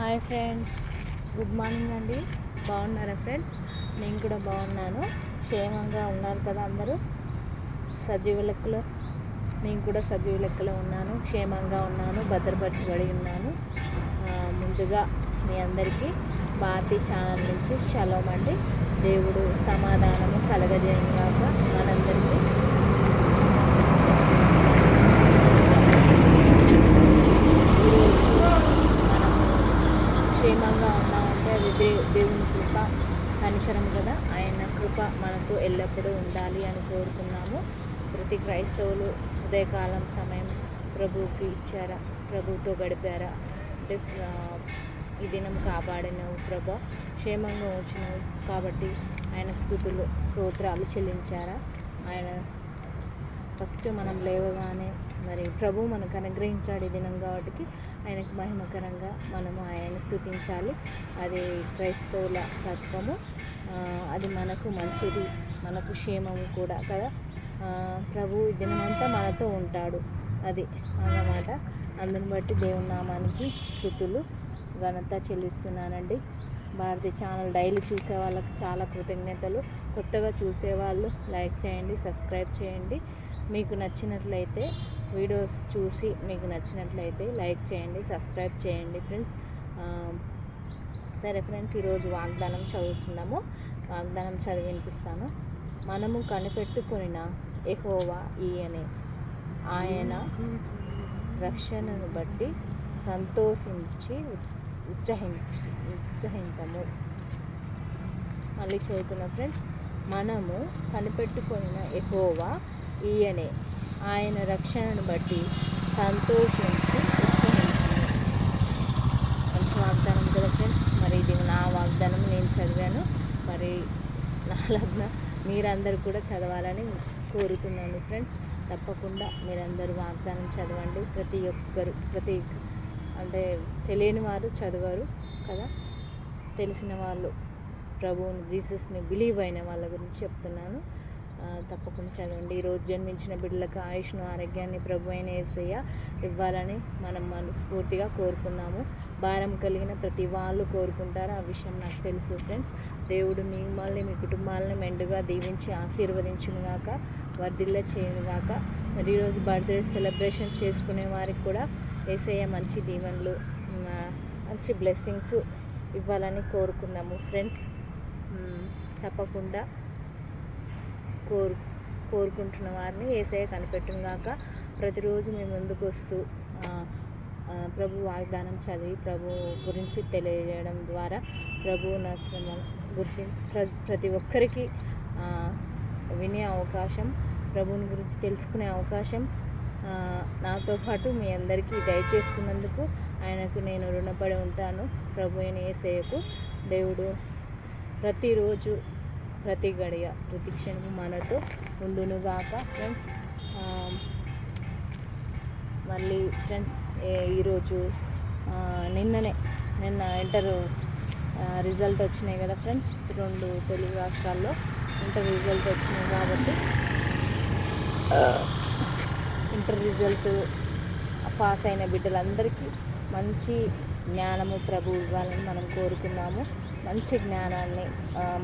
Hi friends. Good morning అండి. బాగున్నారా friends? నేను కూడా బాగున్నాను. క్షేమంగా ఉన్నారు కదా అందరూ? సజీవ లెక్కలో? నేను కూడా సజీవ లెక్కలో ఉన్నాను. క్షేమంగా ఉన్నాను. భద్రపరచబడి ఉన్నాను. ముందుగా మీ అందరికీ భారతీ ఛానల్ నుంచి షలోం అండి. దేవుడు సమాధానము కలగజేయంగా మనందరికీ ఈరోజు మనము క్షేమంగా ఉన్నామంటే అది దే దేవుని కృప కనికరం కదా ఆయన కృప మనతో పొందాలి ఉండాలి అని కోరుకున్నాము. ప్రతి క్రైస్తవులు ఉదయకాలం సమయం ప్రభువుకి ఇచ్చారా? ప్రభువుతో గడిపారా? అంటే ఈ దినం కాపాడినవు ప్రభా. క్షేమంగా వచ్చినావు కాబట్టి ఆయన స్థుతులు స్తోత్రాలు చెల్లించారా? ఆయన ఫస్ట్ మనం లేవగానే మరి ప్రభు మనకు అనుగ్రహించాడు ఈ దినం కాబట్టి ఆయనకు మహిమకరంగా మనము ఆయన స్థుతించాలి. అది క్రైస్తవుల తత్వము. అది మనకు మంచిది. మనకు క్షేమము కూడా కదా? ప్రభు దినమంతా మనతో ఉంటాడు. అది అన్నమాట. అందుని బట్టి దేవుని నామానికి స్థుతులు ఘనత చెల్లిస్తున్నానండి. భారతి ఛానల్ డైలీ చూసే వాళ్ళకి చాలా కృతజ్ఞతలు. కొత్తగా చూసేవాళ్ళు లైక్ చేయండి సబ్స్క్రైబ్ చేయండి. మీకు నచ్చినట్లయితే వీడియోస్ చూసి మీకు నచ్చినట్లయితే లైక్ చేయండి సబ్స్క్రైబ్ చేయండి ఫ్రెండ్స్. సరే ఫ్రెండ్స్ ఈరోజు వాగ్దానం చదువుతున్నాము. వాగ్దానం చదివి వినిపిస్తాను మనము కనిపెట్టుకున్న ఎహోవా ఈయనే. ఆయన రక్షణను బట్టి సంతోషించి ఉత్సహించి ఉత్సహించము మళ్ళీ చదువుతున్నా ఫ్రెండ్స్ మనము కనిపెట్టుకున్న ఎహోవా ఈయనే. ఆయన రక్షణను బట్టి సంతోషించి ఉత్సహించము మంచి వాగ్దానం కదా ఫ్రెండ్స్? మరి ఇది నా వాగ్దానం నేను చదివాను. మరి నా లగ్న మీరందరూ కూడా చదవాలని కోరుతున్నాను ఫ్రెండ్స్. తప్పకుండా మీరందరూ వాగ్దానం చదవండి. ప్రతి ఒక్కరు ప్రతి అంటే తెలియని వారు చదవరు కదా. తెలిసిన వాళ్ళు ప్రభువుని జీసస్ని బిలీవ్ అయిన వాళ్ళ గురించి చెప్తున్నాను. తప్పకుండా చదవండి. ఈరోజు జన్మించిన బిడ్డలకు ఆయుష్ను ఆరోగ్యాన్ని ప్రభు అయిన ఏసయ్య ఇవ్వాలని మనం మనస్ఫూర్తిగా కోరుకున్నాము భారం కలిగిన ప్రతి వాళ్ళు కోరుకుంటారు. ఆ విషయం నాకు తెలుసు ఫ్రెండ్స్. దేవుడు మిమ్మల్ని మీ కుటుంబాలను మెండుగా దీవించి ఆశీర్వదించునుగాక వర్ధిల్ల చేయునుగాక. మరి ఈరోజు బర్త్డే సెలబ్రేషన్ చేసుకునే వారికి కూడా ఏసయ్య మంచి దీవెనలు మంచి బ్లెస్సింగ్స్ ఇవ్వాలని కోరుకున్నాము ఫ్రెండ్స్. తప్పకుండా కోరు కోరుకుంటున్న వారిని ఏసయ్య కనిపెట్టుగాక ప్రతిరోజు మేము ముందుకు వస్తూ ప్రభు వాగ్దానం చదివి ప్రభు గురించి తెలియజేయడం ద్వారా ప్రభు నశ్రమం గుర్తించి ప్ర ప్రతి ఒక్కరికి వినే అవకాశం ప్రభువుని గురించి తెలుసుకునే అవకాశం నాతో పాటు మీ అందరికీ దయచేస్తున్నందుకు ఆయనకు నేను రుణపడి ఉంటాను. ప్రభు అయిన ఏసేయకు దేవుడు ప్రతిరోజు ప్రతి గడియ ప్రతి క్షణము మనతో ఉండునుగాక. ఫ్రెండ్స్ మళ్ళీ ఫ్రెండ్స్ ఈరోజు నిన్ననే నిన్న ఇంటర్ రిజల్ట్ వచ్చినాయి కదా ఫ్రెండ్స్ రెండు తెలుగు రాష్ట్రాల్లో ఇంటర్ రిజల్ట్ వచ్చినాయి కాబట్టి ఇంటర్ రిజల్ట్ పాస్ అయిన బిడ్డలందరికీ మంచి జ్ఞానము ప్రభు ఇవ్వాలని మనం కోరుకున్నాము. మంచి జ్ఞానాన్ని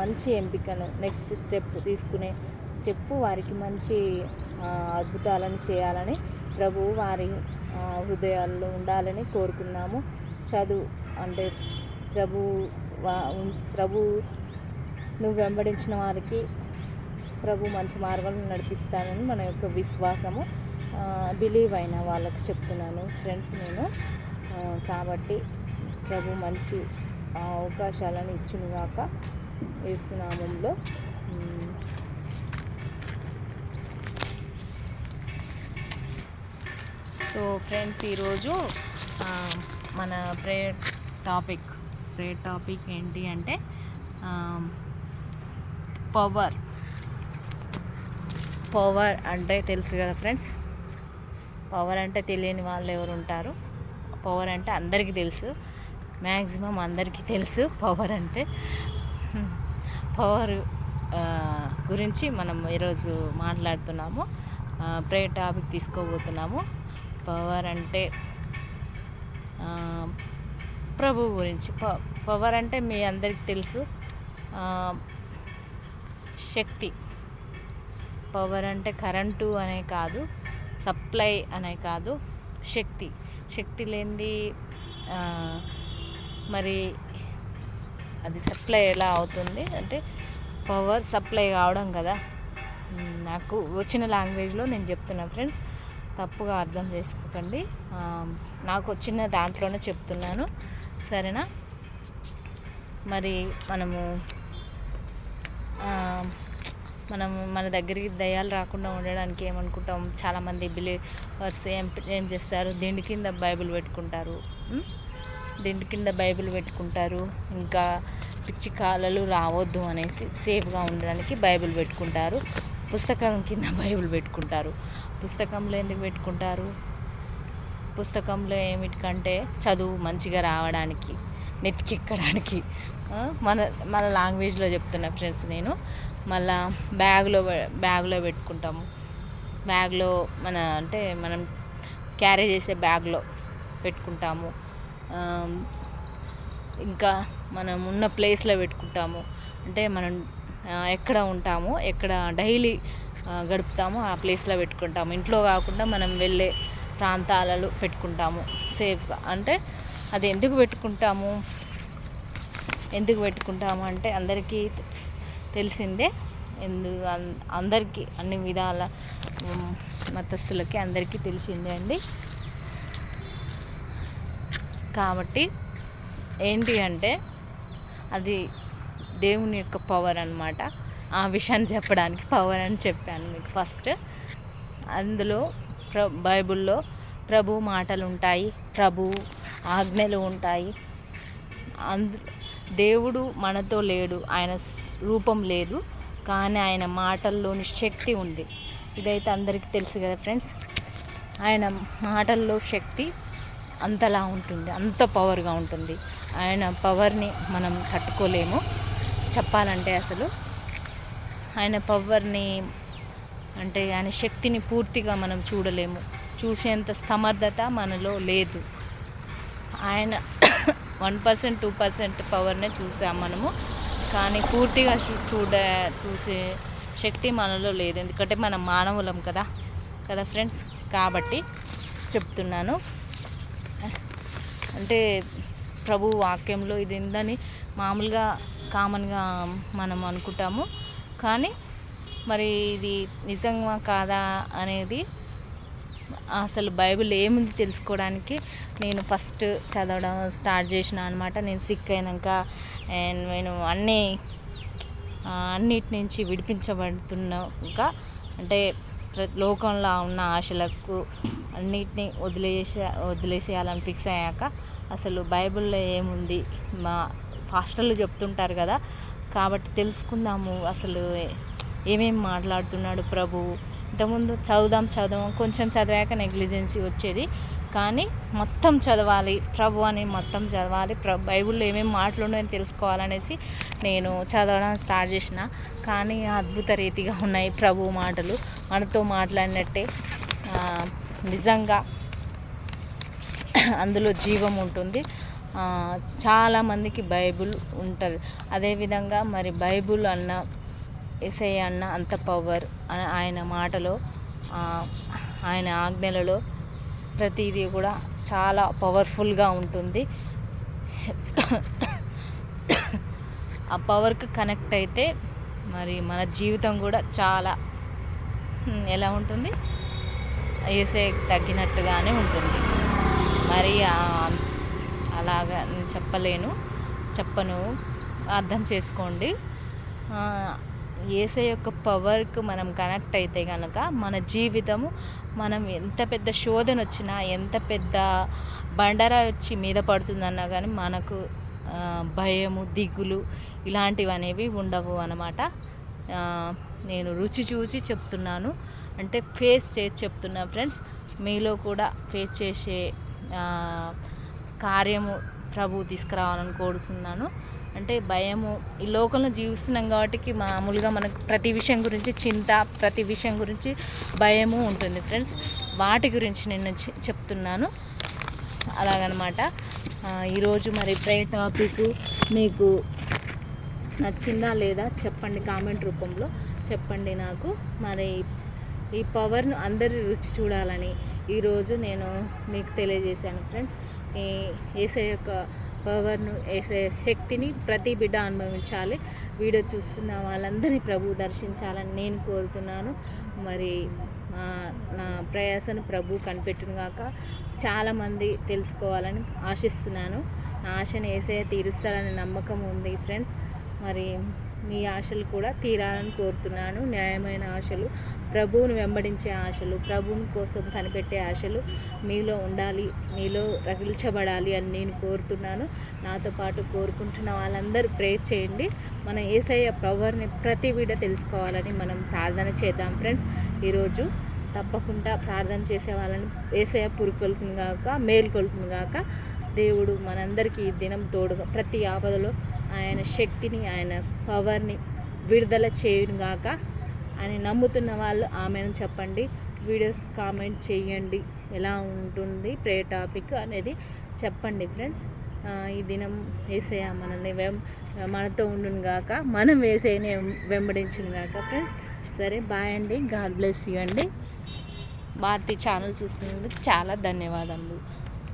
మంచి ఎంపికను నెక్స్ట్ స్టెప్ తీసుకునే స్టెప్ వారికి మంచి అద్భుతాలను చేయాలని ప్రభు వారి హృదయాల్లో ఉండాలని కోరుకున్నాము. చదువు అంటే ప్రభు ప్రభు నువ్వు వెంబడించిన వారికి ప్రభు మంచి మార్గాలను నడిపిస్తానని మన యొక్క విశ్వాసము బిలీవ్ అయిన వాళ్ళకి చెప్తున్నాను. ఫ్రెండ్స్ నేను కాబట్టి ప్రభు మంచి అవకాశాలను ఇచ్చునుగాక వేస్తున్నామంలో సో ఫ్రెండ్స్ ఈరోజు మన ప్రేయర్ టాపిక్ ప్రేయర్ టాపిక్ ఏంటి అంటే పవర్. పవర్ అంటే తెలుసు కదా ఫ్రెండ్స్? పవర్ అంటే తెలియని వాళ్ళు ఎవరు ఉంటారు? పవర్ అంటే అందరికీ తెలుసు. మ్యాక్సిమం అందరికీ తెలుసు పవర్ అంటే. పవర్ గురించి మనం ఈరోజు మాట్లాడుతున్నాము. ప్రే టాపిక్ తీసుకోబోతున్నాము. పవర్ అంటే ప్రభు గురించి. ప పవర్ అంటే మీ అందరికి తెలుసు. శక్తి. పవర్ అంటే కరెంటు అనే కాదు సప్లై అనే కాదు శక్తి. శక్తి లేనిది మరి అది సప్లై ఎలా అవుతుంది? అంటే పవర్ సప్లై కావడం కదా. నాకు వచ్చిన లాంగ్వేజ్లో నేను చెప్తున్నా ఫ్రెండ్స్ తప్పుగా అర్థం చేసుకోకండి. నాకు వచ్చిన దాంట్లోనే చెప్తున్నాను. సరేనా? మరి మనము మనము మన దగ్గరికి దయ్యాలు రాకుండా ఉండడానికి ఏమనుకుంటాం? చాలామంది బిలీవర్స్ ఏం ఏం చేస్తారు? దిండి కింద బైబిల్ పెట్టుకుంటారు. ఉం? కింద బైబిల్ పెట్టుకుంటారు. ఇంకా పిచ్చి కాలలు రావద్దు అనేసి సేఫ్గా ఉండడానికి బైబిల్ పెట్టుకుంటారు. పుస్తకం కింద బైబిల్ పెట్టుకుంటారు. పుస్తకంలో ఎందుకు పెట్టుకుంటారు? పుస్తకంలో ఏమిటికంటే చదువు మంచిగా రావడానికి నెత్తికెక్కడానికి మన మన లాంగ్వేజ్లో చెప్తున్నా ఫ్రెండ్స్ నేను. మళ్ళా బ్యాగ్లో బ్యాగ్లో పెట్టుకుంటాము. బ్యాగ్లో మన అంటే మనం క్యారీ చేసే బ్యాగ్లో పెట్టుకుంటాము. ఇంకా మనం ఉన్న ప్లేస్లో పెట్టుకుంటాము. అంటే మనం ఎక్కడ ఉంటామో ఎక్కడ డైలీ గడుపుతామో ఆ ప్లేస్లో పెట్టుకుంటాము. ఇంట్లో కాకుండా మనం వెళ్ళే ప్రాంతాలలో పెట్టుకుంటాము. సేఫ్గా. అంటే అది ఎందుకు పెట్టుకుంటాము? ఎందుకు పెట్టుకుంటాము అంటే అందరికీ తెలిసిందే. ఎందు అం- అందరికీ అన్ని విధాల మతస్థులకి అందరికీ తెలిసిందే అండి. కాబట్టి ఏంటి అంటే అది దేవుని యొక్క పవర్ అన్నమాట. ఆ విషయాన్ని చెప్పడానికి పవర్ అని చెప్పాను మీకు ఫస్ట్ అందులో ప్ర బైబిల్లో ప్రభు మాటలు ఉంటాయి ప్రభు ఆజ్ఞలు ఉంటాయి. అందు దేవుడు మనతో లేడు ఆయన రూపం లేదు కానీ ఆయన మాటల్లోని శక్తి ఉంది. ఇదైతే అందరికీ తెలుసు కదా ఫ్రెండ్స్ ఆయన మాటల్లో శక్తి అంతలా ఉంటుంది అంత పవర్గా ఉంటుంది. ఆయన పవర్ని మనం తట్టుకోలేము. చెప్పాలంటే అసలు ఆయన పవర్ని అంటే ఆయన శక్తిని పూర్తిగా మనం చూడలేము. చూసేంత సమర్థత మనలో లేదు. ఆయన వన్ పర్సెంట్ టూ పర్సెంట్ పవర్నే చూసాం మనము. కానీ పూర్తిగా చూ- చూడ చూసే శక్తి మనలో లేదు. ఎందుకంటే మనం మానవులం కదా కదా ఫ్రెండ్స్ కాబట్టి చెప్తున్నాను. అంటే ప్రభు వాక్యంలో ఇది ఉందని మామూలుగా కామన్గా మనం అనుకుంటాము. కానీ మరి ఇది నిజంగా కాదా అనేది అసలు బైబిల్ ఏముంది తెలుసుకోవడానికి నేను ఫస్ట్ చదవడం స్టార్ట్ చేసిన అనమాట నేను సిక్ అయినాక అండ్ నేను అన్నీ అన్నిటి నుంచి విడిపించబడుతున్నాక అంటే లోకంలో ఉన్న ఆశలకు అన్నిటినీ వదిలేసే వదిలేసేయాలని ఫిక్స్ అయ్యాక అసలు బైబిల్లో ఏముంది? మా హాస్టల్లో చెప్తుంటారు కదా కాబట్టి తెలుసుకుందాము అసలు ఏమేమి మాట్లాడుతున్నాడు ప్రభు. ఇంతకుముందు చదువుదాం చదవం కొంచెం చదివాక నెగ్లిజెన్సీ వచ్చేది. కానీ మొత్తం చదవాలి. ప్రభు అని మొత్తం చదవాలి. ప్ర బైబిల్లో ఏమేమి మాటలు ఉన్నాయని తెలుసుకోవాలనేసి నేను చదవడం స్టార్ట్ చేసిన. కానీ అద్భుత రీతిగా ఉన్నాయి ప్రభు మాటలు. మనతో మాట్లాడినట్టే నిజంగా అందులో జీవం ఉంటుంది. చాలామందికి బైబుల్ ఉంటుంది. అదేవిధంగా మరి బైబుల్ అన్న ఎస్ఐ అన్న అంత పవర్ ఆయన మాటలో ఆయన ఆజ్ఞలలో ప్రతిదీ కూడా చాలా పవర్ఫుల్గా ఉంటుంది. ఆ పవర్కి కనెక్ట్ అయితే మరి మన జీవితం కూడా చాలా ఎలా ఉంటుంది? ఏసే తగ్గినట్టుగానే ఉంటుంది. మరి అలాగా నేను చెప్పలేను. చెప్పను. అర్థం చేసుకోండి. ఏసే యొక్క పవర్కి మనం కనెక్ట్ అయితే కనుక మన జీవితము మనం ఎంత పెద్ద శోధన వచ్చినా ఎంత పెద్ద బండరా వచ్చి మీద పడుతుందన్నా కానీ మనకు భయము దిగులు ఇలాంటివి అనేవి ఉండవు అన్నమాట. నేను రుచి చూసి చెప్తున్నాను. అంటే ఫేస్ చేసి చెప్తున్నా ఫ్రెండ్స్. మీలో కూడా ఫేస్ చేసే కార్యము ప్రభు తీసుకురావాలని కోరుతున్నాను అంటే భయము. ఈ లోకంలో జీవిస్తున్నాం కాబట్టి మామూలుగా మనకు ప్రతి విషయం గురించి చింత ప్రతి విషయం గురించి భయము ఉంటుంది ఫ్రెండ్స్. వాటి గురించి నేను చె- చెప్తున్నాను. అలాగనమాట. ఈరోజు మరి ప్రే టాపిక్ మీకు నచ్చిందా లేదా చెప్పండి కామెంట్ రూపంలో. చెప్పండి నాకు. మరి ఈ పవర్ను అందరి రుచి చూడాలని ఈరోజు నేను మీకు తెలియజేశాను ఫ్రెండ్స్. ఈ ఏసై యొక్క పవర్ను శక్తిని ప్రతి బిడ్డ అనుభవించాలి. వీడియో చూస్తున్న వాళ్ళందరినీ ప్రభు దర్శించాలని నేను కోరుతున్నాను. మరి నా ప్రయాసను ప్రభు కనిపెట్టును కాక చాలామంది తెలుసుకోవాలని ఆశిస్తున్నాను. నా ఆశను వేసే తీరుస్తారనే నమ్మకం ఉంది ఫ్రెండ్స్. మరి మీ ఆశలు కూడా తీరాలని కోరుతున్నాను. న్యాయమైన ఆశలు ప్రభువును వెంబడించే ఆశలు ప్రభువుని కోసం కనిపెట్టే ఆశలు మీలో ఉండాలి మీలో రగిల్చబడాలి అని నేను కోరుతున్నాను. నాతో పాటు కోరుకుంటున్న వాళ్ళందరూ ప్రే చేయండి. మన ఏసయ్య పవర్ని ప్రతి వీడ తెలుసుకోవాలని మనం ప్రార్థన చేద్దాం ఫ్రెండ్స్ ఈరోజు తప్పకుండా ప్రార్థన చేసే వాళ్ళని ఏసయ్య పురుకొల్పును గాక మేలుకొల్పును గాక దేవుడు మనందరికీ ఈ దినం తోడుగా ప్రతి ఆపదలో ఆయన శక్తిని ఆయన పవర్ని విడుదల చేయును గాక అని నమ్ముతున్న వాళ్ళు ఆమెను చెప్పండి. వీడియోస్ కామెంట్ చేయండి. ఎలా ఉంటుంది ప్రే టాపిక్ అనేది చెప్పండి ఫ్రెండ్స్. ఈ దినం వేసేయ మనల్ని వెం మనతో ఉండును గాక మనం వేసేయని వెంబడించును గాక ఫ్రెండ్స్. సరే బాయ్ అండి. గాడ్ బ్లెస్ యూ అండి. భారతి ఛానల్ చూస్తున్నందుకు చాలా ధన్యవాదములు.